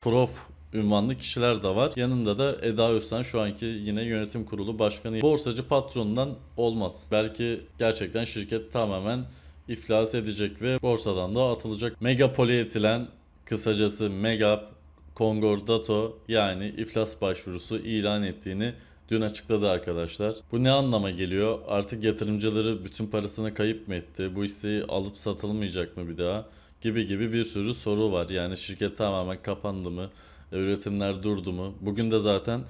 prof ünvanlı kişiler de var. Yanında da Eda Özsen şu anki yine yönetim kurulu başkanı. Borsacı patronundan olmaz. Belki gerçekten şirket tamamen iflas edecek ve borsadan da atılacak. Mega polietilen kısacası Mega Concordato yani iflas başvurusu ilan ettiğini dün açıkladı arkadaşlar. Bu ne anlama geliyor? Artık yatırımcıları bütün parasını kayıp mı etti? Bu hisseyi alıp satılmayacak mı bir daha? Gibi gibi bir sürü soru var. Yani şirket tamamen kapandı mı? E, Üretimler durdu mu? Bugün de zaten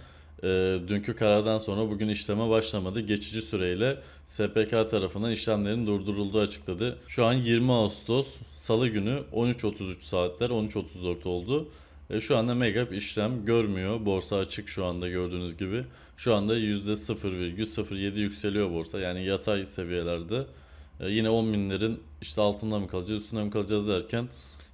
e, dünkü karardan sonra bugün işleme başlamadı. Geçici süreyle SPK tarafından işlemlerin durdurulduğu açıkladı. Şu an 20 Ağustos Salı günü 13.33 saatler 13.34 oldu. E, şu anda Megap işlem görmüyor. Borsa açık şu anda gördüğünüz gibi. Şu anda %0,07 yükseliyor borsa. Yani yatay seviyelerde. E, yine 10 binlerin işte altında mı kalacağız üstünde mi kalacağız derken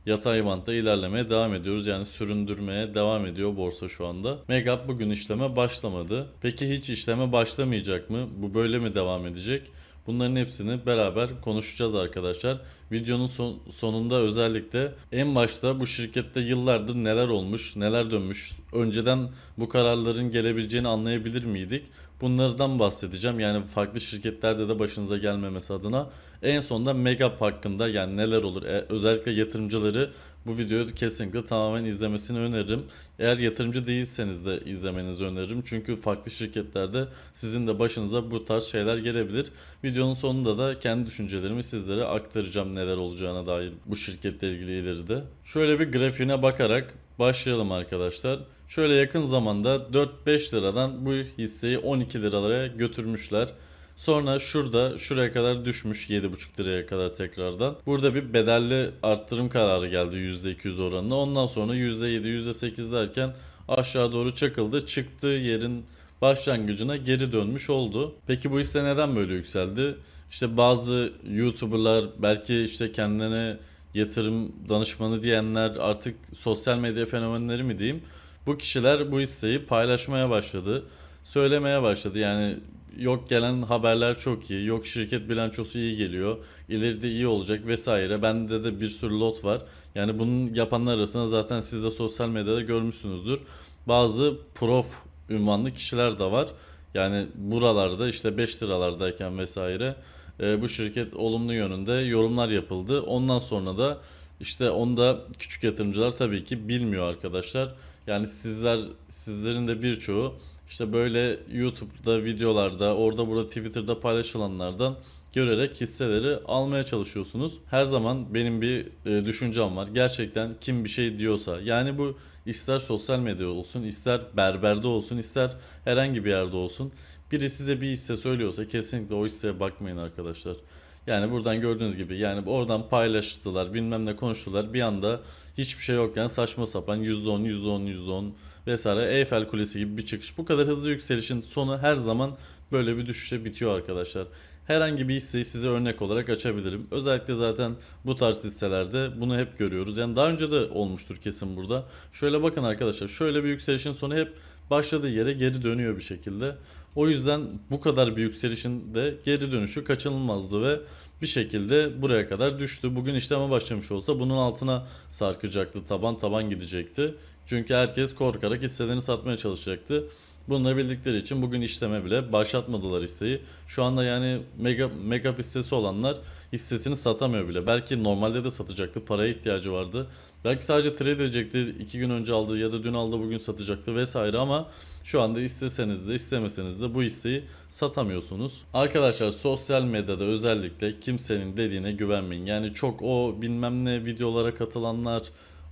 yatay bantta ilerlemeye devam ediyoruz. Yani süründürmeye devam ediyor borsa şu anda. Megap bugün işleme başlamadı. Peki hiç işleme başlamayacak mı? Bu böyle mi devam edecek? Bunların hepsini beraber konuşacağız arkadaşlar. Videonun son- sonunda özellikle en başta bu şirkette yıllardır neler olmuş, neler dönmüş, önceden bu kararların gelebileceğini anlayabilir miydik? Bunlardan bahsedeceğim. Yani farklı şirketlerde de başınıza gelmemesi adına. En sonunda Megap hakkında yani neler olur? E, özellikle yatırımcıları bu videoyu kesinlikle tamamen izlemesini öneririm. Eğer yatırımcı değilseniz de izlemenizi öneririm. Çünkü farklı şirketlerde sizin de başınıza bu tarz şeyler gelebilir. Videonun sonunda da kendi düşüncelerimi sizlere aktaracağım neler olacağına dair bu şirketle ilgili ileride. Şöyle bir grafiğine bakarak başlayalım arkadaşlar. Şöyle yakın zamanda 4-5 liradan bu hisseyi 12 liralara götürmüşler. Sonra şurada şuraya kadar düşmüş 7,5 liraya kadar tekrardan. Burada bir bedelli arttırım kararı geldi %200 oranına. Ondan sonra %7, %8 derken aşağı doğru çakıldı. Çıktığı yerin başlangıcına geri dönmüş oldu. Peki bu hisse neden böyle yükseldi? İşte bazı YouTuber'lar belki işte kendine yatırım danışmanı diyenler artık sosyal medya fenomenleri mi diyeyim? Bu kişiler bu hisseyi paylaşmaya başladı. Söylemeye başladı. Yani yok gelen haberler çok iyi. Yok şirket bilançosu iyi geliyor. İleride iyi olacak vesaire. Bende de bir sürü lot var. Yani bunun yapanlar arasında zaten siz de sosyal medyada görmüşsünüzdür. Bazı prof ünvanlı kişiler de var. Yani buralarda işte 5 liralardayken vesaire e, bu şirket olumlu yönünde yorumlar yapıldı. Ondan sonra da işte onda küçük yatırımcılar tabii ki bilmiyor arkadaşlar. Yani sizler sizlerin de birçoğu işte böyle YouTube'da videolarda orada burada Twitter'da paylaşılanlardan görerek hisseleri almaya çalışıyorsunuz. Her zaman benim bir e, düşüncem var. Gerçekten kim bir şey diyorsa yani bu ister sosyal medya olsun, ister berberde olsun, ister herhangi bir yerde olsun. Biri size bir hisse söylüyorsa kesinlikle o hisseye bakmayın arkadaşlar. Yani buradan gördüğünüz gibi yani oradan paylaştılar bilmem ne konuştular bir anda hiçbir şey yokken saçma sapan %10 %10 %10 vesaire Eyfel Kulesi gibi bir çıkış. Bu kadar hızlı yükselişin sonu her zaman böyle bir düşüşe bitiyor arkadaşlar. Herhangi bir hisseyi size örnek olarak açabilirim. Özellikle zaten bu tarz hisselerde bunu hep görüyoruz. Yani daha önce de olmuştur kesin burada. Şöyle bakın arkadaşlar şöyle bir yükselişin sonu hep başladığı yere geri dönüyor bir şekilde. O yüzden bu kadar bir yükselişin de geri dönüşü kaçınılmazdı ve bir şekilde buraya kadar düştü. Bugün işleme başlamış olsa bunun altına sarkacaktı. Taban taban gidecekti. Çünkü herkes korkarak hisselerini satmaya çalışacaktı. Bununla bildikleri için bugün işleme bile başlatmadılar hisseyi. Şu anda yani mega mega hissesi olanlar hissesini satamıyor bile. Belki normalde de satacaktı. Paraya ihtiyacı vardı. Belki sadece trade edecekti. iki gün önce aldı ya da dün aldı bugün satacaktı vesaire ama şu anda isteseniz de istemeseniz de bu hisseyi satamıyorsunuz. Arkadaşlar sosyal medyada özellikle kimsenin dediğine güvenmeyin. Yani çok o bilmem ne videolara katılanlar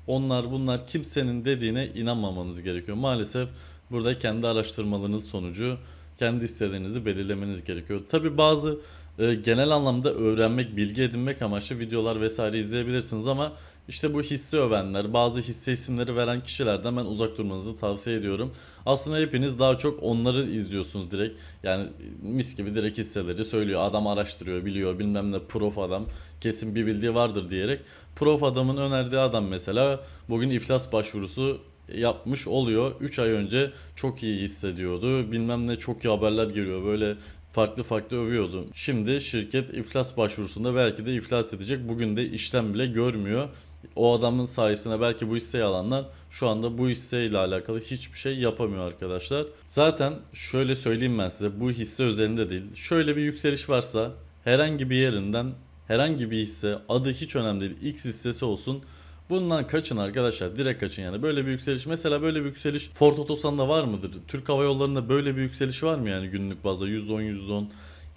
onlar bunlar kimsenin dediğine inanmamanız gerekiyor. Maalesef burada kendi araştırmalarınız sonucu kendi hisselerinizi belirlemeniz gerekiyor. Tabi bazı e, genel anlamda öğrenmek, bilgi edinmek amaçlı videolar vesaire izleyebilirsiniz ama işte bu hisse övenler, bazı hisse isimleri veren kişilerden ben uzak durmanızı tavsiye ediyorum. Aslında hepiniz daha çok onları izliyorsunuz direkt. Yani mis gibi direkt hisseleri söylüyor. Adam araştırıyor, biliyor, bilmem ne prof adam. Kesin bir bildiği vardır diyerek. Prof adamın önerdiği adam mesela bugün iflas başvurusu yapmış oluyor. 3 ay önce çok iyi hissediyordu. Bilmem ne çok iyi haberler geliyor. Böyle farklı farklı övüyordu. Şimdi şirket iflas başvurusunda belki de iflas edecek. Bugün de işlem bile görmüyor. o adamın sayesinde belki bu hisseyi alanlar şu anda bu hisseyle alakalı hiçbir şey yapamıyor arkadaşlar. Zaten şöyle söyleyeyim ben size bu hisse özelinde değil. Şöyle bir yükseliş varsa herhangi bir yerinden herhangi bir hisse adı hiç önemli değil. X hissesi olsun. Bundan kaçın arkadaşlar. Direkt kaçın yani. Böyle bir yükseliş. Mesela böyle bir yükseliş Ford Otosan'da var mıdır? Türk Hava Yolları'nda böyle bir yükseliş var mı yani günlük bazda %10 %10?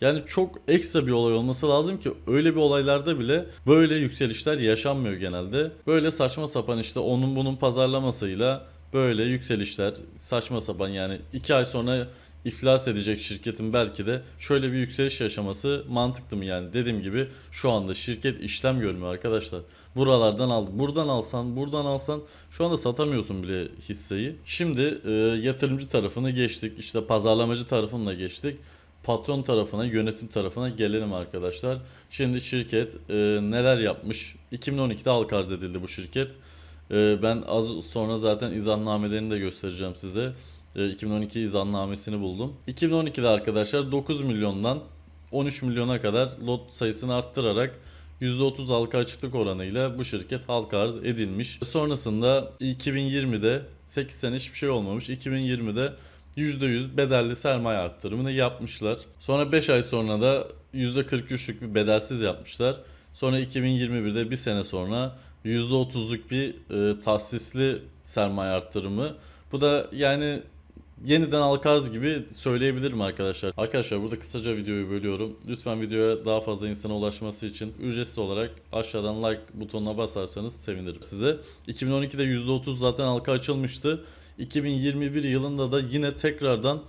Yani çok ekstra bir olay olması lazım ki öyle bir olaylarda bile böyle yükselişler yaşanmıyor genelde. Böyle saçma sapan işte onun bunun pazarlamasıyla böyle yükselişler saçma sapan yani 2 ay sonra iflas edecek şirketin belki de şöyle bir yükseliş yaşaması mantıklı mı yani dediğim gibi şu anda şirket işlem görmüyor arkadaşlar. Buralardan aldı. Buradan alsan, buradan alsan şu anda satamıyorsun bile hisseyi. Şimdi e, yatırımcı tarafını geçtik. işte pazarlamacı tarafını da geçtik. Patron tarafına, yönetim tarafına gelelim arkadaşlar. Şimdi şirket e, neler yapmış? 2012'de halka arz edildi bu şirket. E, ben az sonra zaten izannamelerini de göstereceğim size. E, 2012 izannamesini buldum. 2012'de arkadaşlar 9 milyondan 13 milyona kadar lot sayısını arttırarak %30 halka açıklık oranıyla bu şirket halka arz edilmiş. Sonrasında 2020'de 8 sene hiçbir şey olmamış. 2020'de %100 bedelli sermaye arttırımını yapmışlar. Sonra 5 ay sonra da %43'lük bir bedelsiz yapmışlar. Sonra 2021'de bir sene sonra %30'luk bir e, tahsisli sermaye arttırımı. Bu da yani yeniden halka arz gibi söyleyebilirim arkadaşlar. Arkadaşlar burada kısaca videoyu bölüyorum. Lütfen videoya daha fazla insana ulaşması için ücretsiz olarak aşağıdan like butonuna basarsanız sevinirim size. 2012'de %30 zaten halka açılmıştı. 2021 yılında da yine tekrardan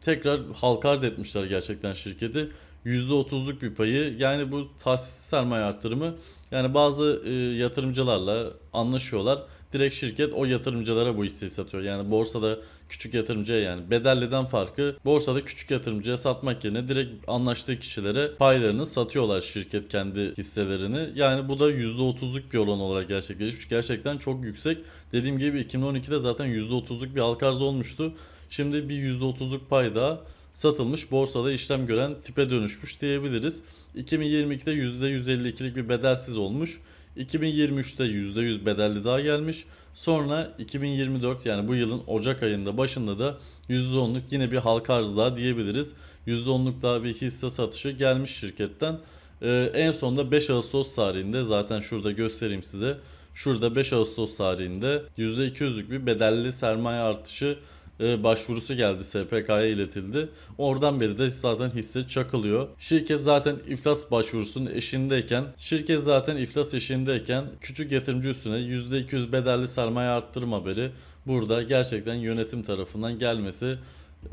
tekrar halka arz etmişler gerçekten şirketi. %30'luk bir payı yani bu tahsis sermaye artırımı yani bazı e, yatırımcılarla anlaşıyorlar. Direkt şirket o yatırımcılara bu hisseyi satıyor. Yani borsada küçük yatırımcıya yani bedelliden farkı borsada küçük yatırımcıya satmak yerine direkt anlaştığı kişilere paylarını satıyorlar şirket kendi hisselerini. Yani bu da %30'luk bir oran olarak gerçekleşmiş. Gerçekten çok yüksek. Dediğim gibi 2012'de zaten %30'luk bir halka arz olmuştu. Şimdi bir %30'luk pay daha satılmış borsada işlem gören tipe dönüşmüş diyebiliriz. 2022'de %152'lik bir bedelsiz olmuş. 2023'te %100 bedelli daha gelmiş. Sonra 2024 yani bu yılın Ocak ayında başında da %10'luk yine bir halka arz daha diyebiliriz. %10'luk daha bir hisse satışı gelmiş şirketten. Ee, en sonunda 5 Ağustos tarihinde zaten şurada göstereyim size. Şurada 5 Ağustos tarihinde %200'lük bir bedelli sermaye artışı e, başvurusu geldi SPK'ya iletildi. Oradan beri de zaten hisse çakılıyor. Şirket zaten iflas başvurusunun eşiğindeyken, şirket zaten iflas eşiğindeyken küçük yatırımcı üstüne %200 bedelli sermaye arttırım haberi burada gerçekten yönetim tarafından gelmesi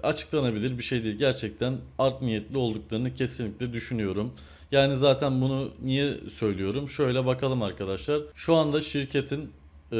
açıklanabilir bir şey değil. Gerçekten art niyetli olduklarını kesinlikle düşünüyorum. Yani zaten bunu niye söylüyorum? Şöyle bakalım arkadaşlar. Şu anda şirketin e,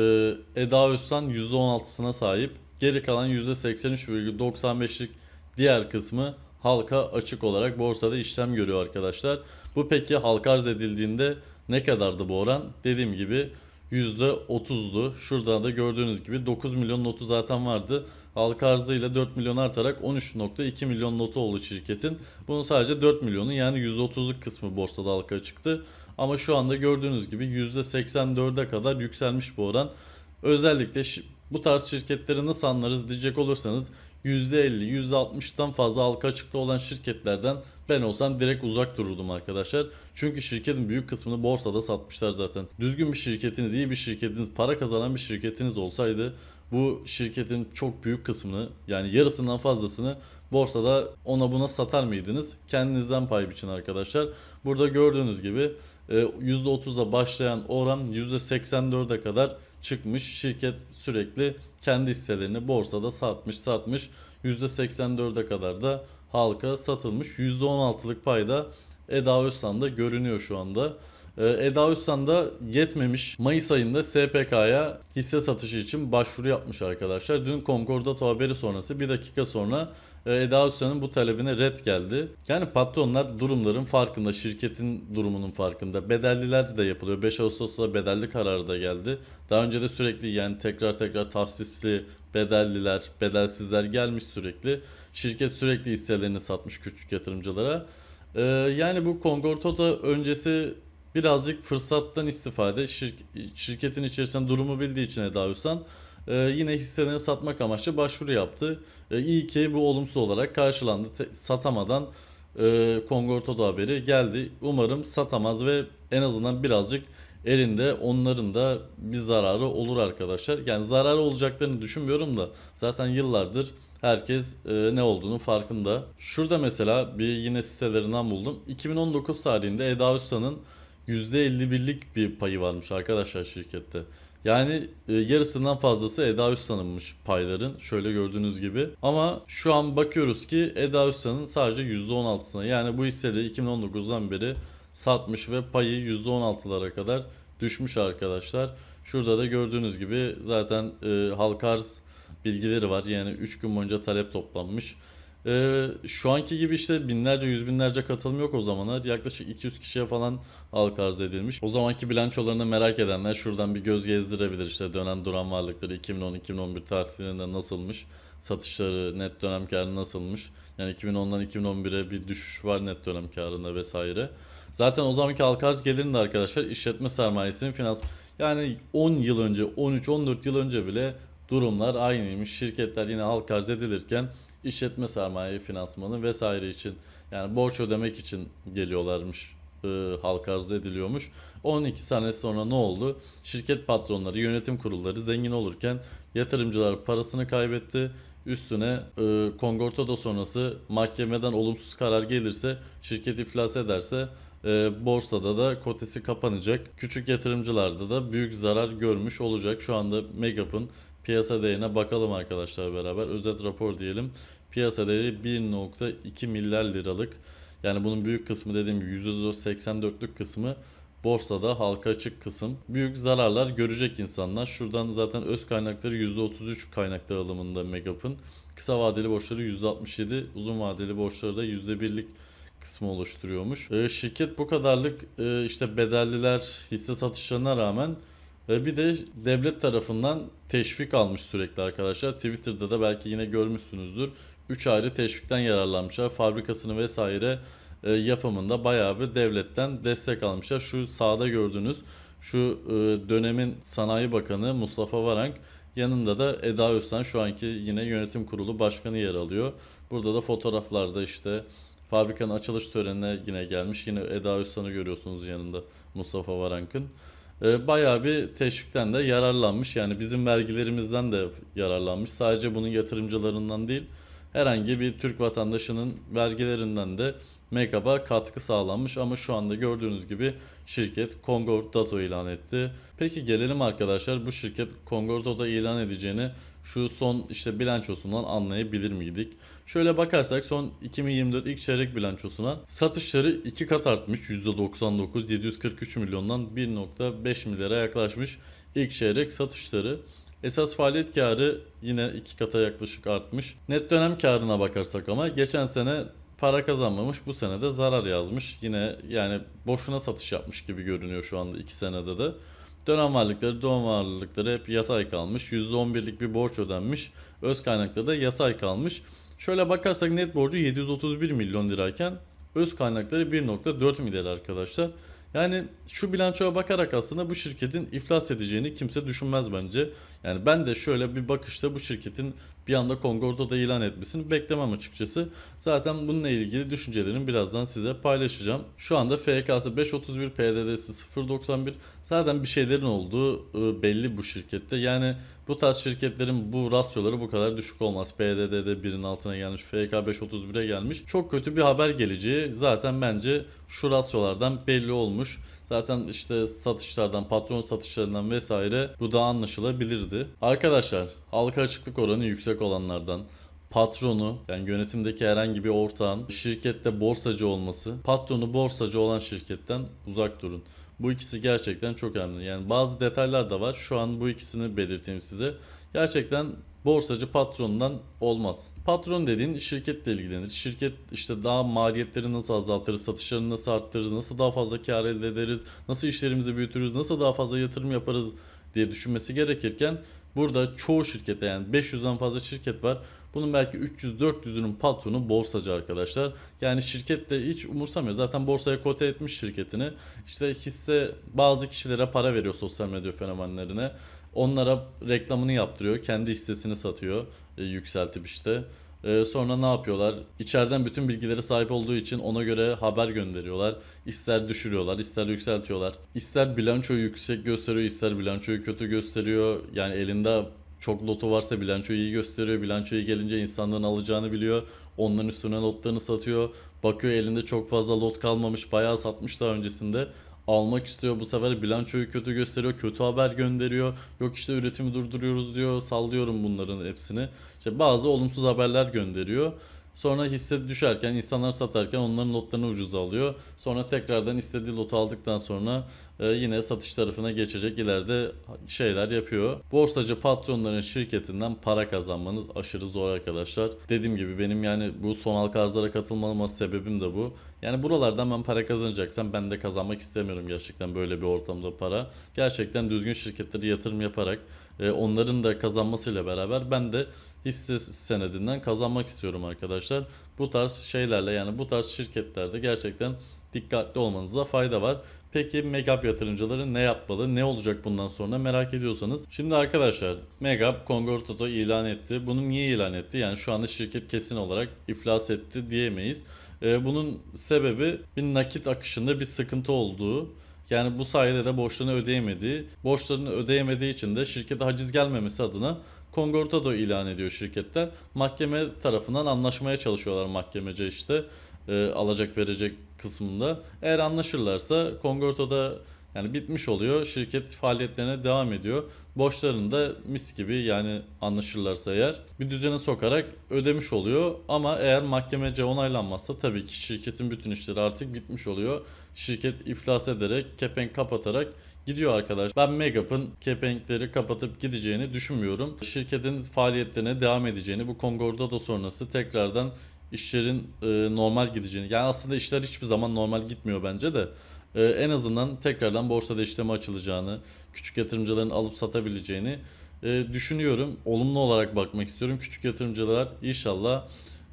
Eda Özsan %16'sına sahip. Geri kalan %83,95'lik diğer kısmı halka açık olarak borsada işlem görüyor arkadaşlar. Bu peki halka arz edildiğinde ne kadardı bu oran? Dediğim gibi %30'du. Şurada da gördüğünüz gibi 9 milyon notu zaten vardı. Halka arzıyla 4 milyon artarak 13.2 milyon notu oldu şirketin. Bunun sadece 4 milyonu yani %30'luk kısmı borsada halka çıktı. Ama şu anda gördüğünüz gibi %84'e kadar yükselmiş bu oran. Özellikle bu tarz şirketleri nasıl anlarız diyecek olursanız %50, %60'dan fazla halka açıkta olan şirketlerden ben olsam direkt uzak dururdum arkadaşlar. Çünkü şirketin büyük kısmını borsada satmışlar zaten. Düzgün bir şirketiniz, iyi bir şirketiniz, para kazanan bir şirketiniz olsaydı bu şirketin çok büyük kısmını yani yarısından fazlasını borsada ona buna satar mıydınız? Kendinizden pay biçin arkadaşlar. Burada gördüğünüz gibi e, %30'a başlayan oran %84'e kadar çıkmış. Şirket sürekli kendi hisselerini borsada satmış satmış. %84'e kadar da halka satılmış. %16'lık payda Eda Özsan'da görünüyor şu anda. Ee, Eda Özsan da yetmemiş. Mayıs ayında SPK'ya hisse satışı için başvuru yapmış arkadaşlar. Dün Concordato haberi sonrası bir dakika sonra e, Eda Özsan'ın bu talebine red geldi. Yani patronlar durumların farkında, şirketin durumunun farkında. Bedelliler de yapılıyor. 5 Ağustos'ta bedelli kararı da geldi. Daha önce de sürekli yani tekrar tekrar tahsisli bedelliler, bedelsizler gelmiş sürekli. Şirket sürekli hisselerini satmış küçük yatırımcılara. Ee, yani bu Concordato öncesi birazcık fırsattan istifade şirk- şirketin içerisinde durumu bildiği için Eda Üsan e, yine hisselerini satmak amaçlı başvuru yaptı. E, iyi ki bu olumsuz olarak karşılandı. Te- satamadan e, Kongortodo haberi geldi. Umarım satamaz ve en azından birazcık elinde onların da bir zararı olur arkadaşlar. Yani zararı olacaklarını düşünmüyorum da zaten yıllardır herkes e, ne olduğunu farkında. Şurada mesela bir yine sitelerinden buldum. 2019 tarihinde Eda Usta'nın %51'lik bir payı varmış arkadaşlar şirkette. Yani e, yarısından fazlası Eda Usta'nınmış payların şöyle gördüğünüz gibi. Ama şu an bakıyoruz ki Eda Usta'nın sadece %16'sına yani bu hisseleri 2019'dan beri satmış ve payı %16'lara kadar düşmüş arkadaşlar. Şurada da gördüğünüz gibi zaten e, halka arz bilgileri var. Yani 3 gün boyunca talep toplanmış. E, şu anki gibi işte binlerce yüz binlerce katılım yok o zamanlar. Yaklaşık 200 kişiye falan halka arz edilmiş. O zamanki bilançolarını merak edenler şuradan bir göz gezdirebilir. İşte dönen duran varlıkları 2010-2011 tarihlerinde nasılmış? Satışları, net dönem karı nasılmış? Yani 2010'dan 2011'e bir düşüş var net dönem karında vesaire. Zaten o zamanki halka arz gelirinde arkadaşlar işletme sermayesinin finans yani 10 yıl önce 13-14 yıl önce bile durumlar aynıymış. Şirketler yine halka arz edilirken işletme sermaye finansmanı vesaire için yani borç ödemek için geliyorlarmış e, halka arz ediliyormuş. 12 sene sonra ne oldu? Şirket patronları, yönetim kurulları zengin olurken yatırımcılar parasını kaybetti. Üstüne e, Kongortodo sonrası mahkemeden olumsuz karar gelirse, şirket iflas ederse e, borsada da kotesi kapanacak. Küçük yatırımcılarda da büyük zarar görmüş olacak. Şu anda Megap'ın piyasa değerine bakalım arkadaşlar beraber. Özet rapor diyelim. Piyasa değeri 1.2 milyar liralık. Yani bunun büyük kısmı dediğim gibi %84'lük kısmı borsada halka açık kısım. Büyük zararlar görecek insanlar. Şuradan zaten öz kaynakları %33 kaynak dağılımında Megap'ın. Kısa vadeli borçları %67, uzun vadeli borçları da %1'lik kısmı oluşturuyormuş. Ee, şirket bu kadarlık e, işte bedelliler hisse satışlarına rağmen e, bir de devlet tarafından teşvik almış sürekli arkadaşlar. Twitter'da da belki yine görmüşsünüzdür. 3 ayrı teşvikten yararlanmışlar. Fabrikasını vesaire e, yapımında bayağı bir devletten destek almışlar. Şu sağda gördüğünüz şu e, dönemin Sanayi Bakanı Mustafa Varank yanında da Eda Özsen şu anki yine yönetim kurulu başkanı yer alıyor. Burada da fotoğraflarda işte fabrikanın açılış törenine yine gelmiş. Yine Eda Özsan'ı görüyorsunuz yanında Mustafa Varank'ın. E, bayağı bir teşvikten de yararlanmış. Yani bizim vergilerimizden de yararlanmış. Sadece bunun yatırımcılarından değil herhangi bir Türk vatandaşının vergilerinden de Megap'a katkı sağlanmış ama şu anda gördüğünüz gibi şirket Concordato ilan etti. Peki gelelim arkadaşlar bu şirket Concordato ilan edeceğini şu son işte bilançosundan anlayabilir miydik? Şöyle bakarsak son 2024 ilk çeyrek bilançosuna satışları 2 kat artmış %99 743 milyondan 1.5 milyara yaklaşmış ilk çeyrek satışları. Esas faaliyet karı yine iki kata yaklaşık artmış. Net dönem karına bakarsak ama geçen sene para kazanmamış bu sene de zarar yazmış. Yine yani boşuna satış yapmış gibi görünüyor şu anda iki senede de. Dönem varlıkları, dönem varlıkları hep yatay kalmış. %11'lik bir borç ödenmiş. Öz kaynakları da yatay kalmış. Şöyle bakarsak net borcu 731 milyon lirayken öz kaynakları 1.4 milyar arkadaşlar. Yani şu bilançoya bakarak aslında bu şirketin iflas edeceğini kimse düşünmez bence. Yani ben de şöyle bir bakışta bu şirketin bir anda Concordo'da ilan etmesini beklemem açıkçası. Zaten bununla ilgili düşüncelerimi birazdan size paylaşacağım. Şu anda FK'sı 531, PDD'si 0.91. Zaten bir şeylerin olduğu e, belli bu şirkette. Yani bu tarz şirketlerin bu rasyoları bu kadar düşük olmaz. PDD'de 1'in altına gelmiş, FK 5.31'e gelmiş. Çok kötü bir haber geleceği zaten bence şu rasyolardan belli olmuş. Zaten işte satışlardan, patron satışlarından vesaire bu da anlaşılabilirdi. Arkadaşlar halka açıklık oranı yüksek olanlardan patronu yani yönetimdeki herhangi bir ortağın şirkette borsacı olması, patronu borsacı olan şirketten uzak durun. Bu ikisi gerçekten çok önemli. Yani bazı detaylar da var. Şu an bu ikisini belirteyim size. Gerçekten borsacı patronundan olmaz. Patron dediğin şirketle ilgilenir. Şirket işte daha maliyetleri nasıl azaltırız, satışlarını nasıl arttırırız, nasıl daha fazla kar elde ederiz, nasıl işlerimizi büyütürüz, nasıl daha fazla yatırım yaparız diye düşünmesi gerekirken burada çoğu şirkete yani 500'den fazla şirket var. Bunun belki 300-400'ünün patronu borsacı arkadaşlar. Yani şirket de hiç umursamıyor. Zaten borsaya kote etmiş şirketini. İşte hisse bazı kişilere para veriyor sosyal medya fenomenlerine. Onlara reklamını yaptırıyor. Kendi hissesini satıyor. e, yükseltip işte. E, sonra ne yapıyorlar? İçeriden bütün bilgileri sahip olduğu için ona göre haber gönderiyorlar. İster düşürüyorlar, ister yükseltiyorlar. İster bilançoyu yüksek gösteriyor, ister bilançoyu kötü gösteriyor. Yani elinde çok lotu varsa bilançoyu iyi gösteriyor. Bilanço iyi gelince insanların alacağını biliyor. Onların üstüne lotlarını satıyor. Bakıyor elinde çok fazla lot kalmamış. Bayağı satmış daha öncesinde. Almak istiyor bu sefer bilançoyu kötü gösteriyor. Kötü haber gönderiyor. Yok işte üretimi durduruyoruz diyor. Sallıyorum bunların hepsini. İşte bazı olumsuz haberler gönderiyor. Sonra hisse düşerken, insanlar satarken onların lotlarını ucuza alıyor. Sonra tekrardan istediği lotu aldıktan sonra e, yine satış tarafına geçecek ileride şeyler yapıyor. Borsacı patronların şirketinden para kazanmanız aşırı zor arkadaşlar. Dediğim gibi benim yani bu son halka arzlara katılmama sebebim de bu. Yani buralardan ben para kazanacaksam ben de kazanmak istemiyorum gerçekten böyle bir ortamda para. Gerçekten düzgün şirketlere yatırım yaparak e, onların da kazanmasıyla beraber ben de hisse senedinden kazanmak istiyorum arkadaşlar. Bu tarz şeylerle yani bu tarz şirketlerde gerçekten dikkatli olmanızda fayda var. Peki Megap yatırımcıları ne yapmalı? Ne olacak bundan sonra merak ediyorsanız. Şimdi arkadaşlar Megap Kongortoto ilan etti. Bunu niye ilan etti? Yani şu anda şirket kesin olarak iflas etti diyemeyiz. Ee, bunun sebebi bir nakit akışında bir sıkıntı olduğu. Yani bu sayede de borçlarını ödeyemediği, borçlarını ödeyemediği için de şirkete haciz gelmemesi adına Kongortado ilan ediyor şirketler. Mahkeme tarafından anlaşmaya çalışıyorlar mahkemece işte e, alacak verecek kısmında. Eğer anlaşırlarsa Kongorto'da yani bitmiş oluyor. Şirket faaliyetlerine devam ediyor. Borçlarını da mis gibi yani anlaşırlarsa eğer bir düzene sokarak ödemiş oluyor. Ama eğer mahkemece onaylanmazsa tabii ki şirketin bütün işleri artık bitmiş oluyor. Şirket iflas ederek, kepenk kapatarak gidiyor arkadaş. Ben Megap'ın kepenkleri kapatıp gideceğini düşünmüyorum. Şirketin faaliyetlerine devam edeceğini, bu Kongordado sonrası tekrardan işlerin e, normal gideceğini. Yani aslında işler hiçbir zaman normal gitmiyor bence de. E, en azından tekrardan borsada işleme açılacağını, küçük yatırımcıların alıp satabileceğini e, düşünüyorum. Olumlu olarak bakmak istiyorum. Küçük yatırımcılar inşallah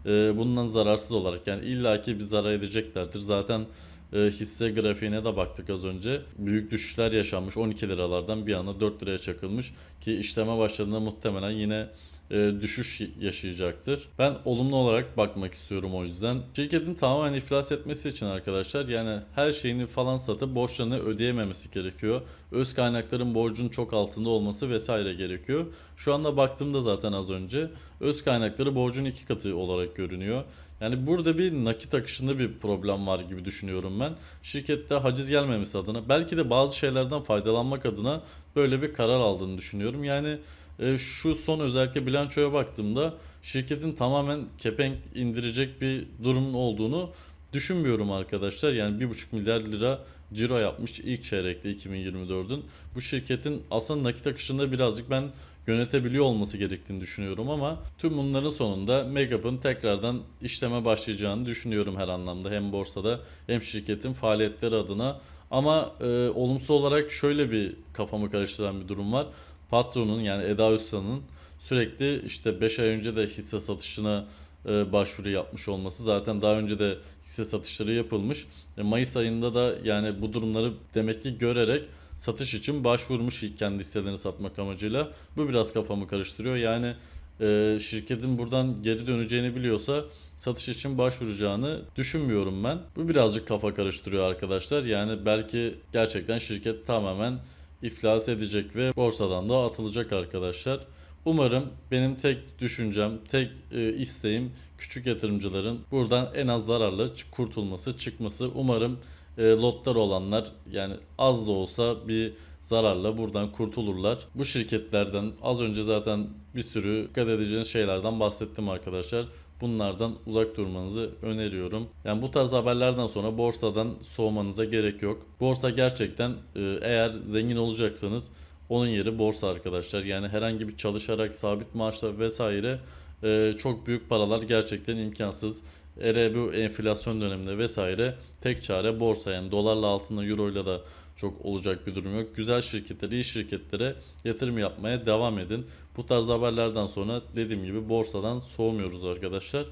e, bundan zararsız olarak yani illaki bir zarar edeceklerdir. Zaten e, hisse grafiğine de baktık az önce. Büyük düşüşler yaşanmış. 12 liralardan bir anda 4 liraya çakılmış ki işleme başladığında muhtemelen yine düşüş yaşayacaktır. Ben olumlu olarak bakmak istiyorum o yüzden. Şirketin tamamen iflas etmesi için arkadaşlar yani her şeyini falan satıp borçlarını ödeyememesi gerekiyor. Öz kaynakların borcun çok altında olması vesaire gerekiyor. Şu anda baktığımda zaten az önce öz kaynakları borcun iki katı olarak görünüyor. Yani burada bir nakit akışında bir problem var gibi düşünüyorum ben. Şirkette haciz gelmemesi adına belki de bazı şeylerden faydalanmak adına böyle bir karar aldığını düşünüyorum. Yani e, şu son özellikle bilançoya baktığımda şirketin tamamen kepenk indirecek bir durum olduğunu düşünmüyorum arkadaşlar. Yani 1,5 milyar lira ciro yapmış ilk çeyrekte 2024'ün. Bu şirketin aslında nakit akışında birazcık ben yönetebiliyor olması gerektiğini düşünüyorum ama tüm bunların sonunda Megap'ın tekrardan işleme başlayacağını düşünüyorum her anlamda. Hem borsada hem şirketin faaliyetleri adına. Ama e, olumsuz olarak şöyle bir kafamı karıştıran bir durum var. Patronun yani Eda Özsan'ın sürekli işte 5 ay önce de hisse satışına e, başvuru yapmış olması zaten daha önce de hisse satışları yapılmış. E, Mayıs ayında da yani bu durumları demek ki görerek satış için başvurmuş kendi hisselerini satmak amacıyla. Bu biraz kafamı karıştırıyor. Yani e, şirketin buradan geri döneceğini biliyorsa satış için başvuracağını düşünmüyorum ben. Bu birazcık kafa karıştırıyor arkadaşlar. Yani belki gerçekten şirket tamamen iflas edecek ve borsadan da atılacak arkadaşlar. Umarım benim tek düşüncem, tek e, isteğim küçük yatırımcıların buradan en az zararla kurtulması, çıkması. Umarım e, lotlar olanlar yani az da olsa bir zararla buradan kurtulurlar. Bu şirketlerden az önce zaten bir sürü dikkat edeceğiniz şeylerden bahsettim arkadaşlar. Bunlardan uzak durmanızı öneriyorum. Yani bu tarz haberlerden sonra borsadan soğumanıza gerek yok. Borsa gerçekten e, eğer zengin olacaksanız onun yeri borsa arkadaşlar. Yani herhangi bir çalışarak sabit maaşla vesaire e, çok büyük paralar gerçekten imkansız. Hele bu enflasyon döneminde vesaire tek çare borsa yani dolarla altınla euroyla da çok olacak bir durum yok. Güzel şirketlere, iyi şirketlere yatırım yapmaya devam edin. Bu tarz haberlerden sonra dediğim gibi borsadan soğumuyoruz arkadaşlar.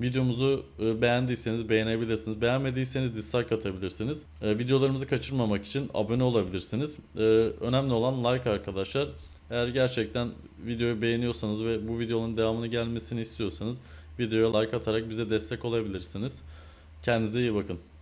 Videomuzu e, beğendiyseniz beğenebilirsiniz. Beğenmediyseniz dislike atabilirsiniz. E, videolarımızı kaçırmamak için abone olabilirsiniz. E, önemli olan like arkadaşlar. Eğer gerçekten videoyu beğeniyorsanız ve bu videonun devamını gelmesini istiyorsanız videoya like atarak bize destek olabilirsiniz. Kendinize iyi bakın.